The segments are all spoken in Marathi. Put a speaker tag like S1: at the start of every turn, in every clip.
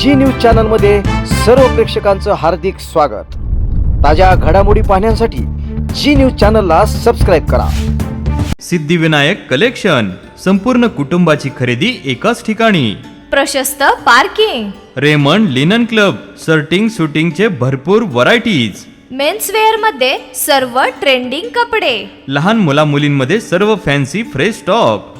S1: जी न्यूज चॅनलमध्ये सर्व प्रेक्षकांचं हार्दिक स्वागत. ताज्या घडामोडी पाहण्यासाठी जी न्यूज चॅनलला सबस्क्राईब करा.
S2: सिद्धिविनायक कलेक्शन संपूर्ण कुटुंबाची खरेदी एकाच ठिकाणी.
S3: प्रशस्त parking.
S2: Raymond linen club shirting सुटिंगचे भरपूर व्हरायटीज.
S3: मेन्सवेअरमध्ये सर्व ट्रेंडिंग कपडे.
S2: लहान मुला मुलींमध्ये सर्व फॅन्सी फ्रेश स्टॉक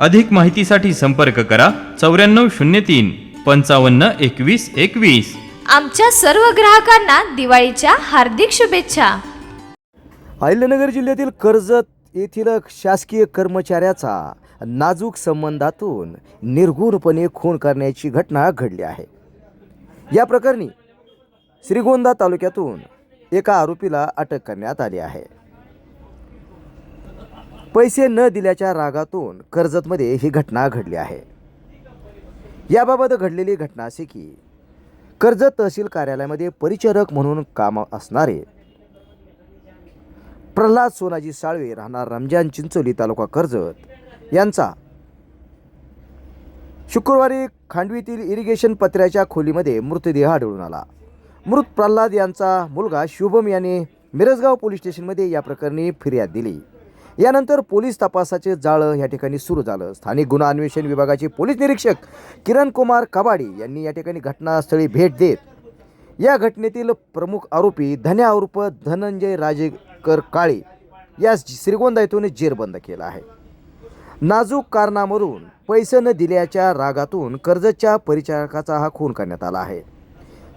S2: अधिक माहितीसाठी संपर्क करा चौऱ्याण्णव शून्य तीन पंचावन्न एकवीस एकवीस.
S3: आमच्या सर्व ग्राहकांना दिवाळीच्या हार्दिक शुभेच्छा.
S1: अहिल्यानगर जिल्ह्यातील कर्जत येथील शासकीय कर्मचाऱ्याचा नाजूक संबंधातून निर्गुणपणे खून करण्याची घटना घडली आहे. या प्रकरणी श्रीगोंदा तालुक्यातून एका आरोपीला अटक करण्यात आली आहे. पैसे न दिल्याच्या रागातून कर्जतमध्ये ही घटना घडली आहे. याबाबत घडलेली घटना अशी की कर्जत तहसील कार्यालयामध्ये परिचारक म्हणून काम असणारे प्रल्हाद सोनाजी साळवे राहणार रमजान चिंचोली तालुका कर्जत यांचा शुक्रवारी खांडवीतील इरिगेशन पत्र्याच्या खोलीमध्ये मृतदेह आढळून आला. मृत प्रल्हाद यांचा मुलगा शुभम याने मिरजगाव पोलीस स्टेशनमध्ये या प्रकरणी फिर्याद दिली. यानंतर पोलीस तपासाचे जाळं या ठिकाणी सुरू झालं. स्थानिक गुन्हा अन्वेषण विभागाचे पोलीस निरीक्षक किरण कुमार कबाडी यांनी या ठिकाणी घटनास्थळी भेट देत या घटनेतील प्रमुख आरोपी धन्या उर्फ धनंजय राजेकर काळे या श्रीगोंदा येथून जेरबंद केला आहे. नाजूक कारणावरून पैसे न दिल्याच्या रागातून कर्जतच्या परिचारकाचा हा खून करण्यात आला आहे.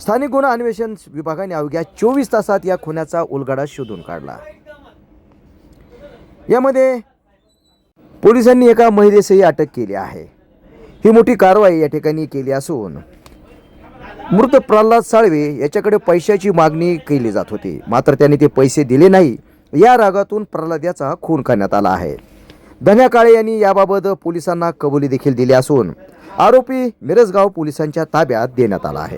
S1: स्थानिक गुन्हा अन्वेषण विभागाने अवघ्या चोवीस तासात या खुन्याचा उलगडा शोधून काढला. यामध्ये पोलिसांनी एका महिलेसही अटक केली आहे. ही मोठी कारवाई या ठिकाणी केली असून मृत प्रल्हाद साळवे याच्याकडे पैशाची मागणी केली जात होती. मात्र त्याने ते पैसे दिले नाही. या रागातून प्रल्हाद याचा खून करण्यात आला आहे. धन्या काळे यांनी याबाबत पोलिसांना कबुली देखील दिली असून आरोपी मिरजगाव पोलिसांच्या ताब्यात देण्यात आला आहे.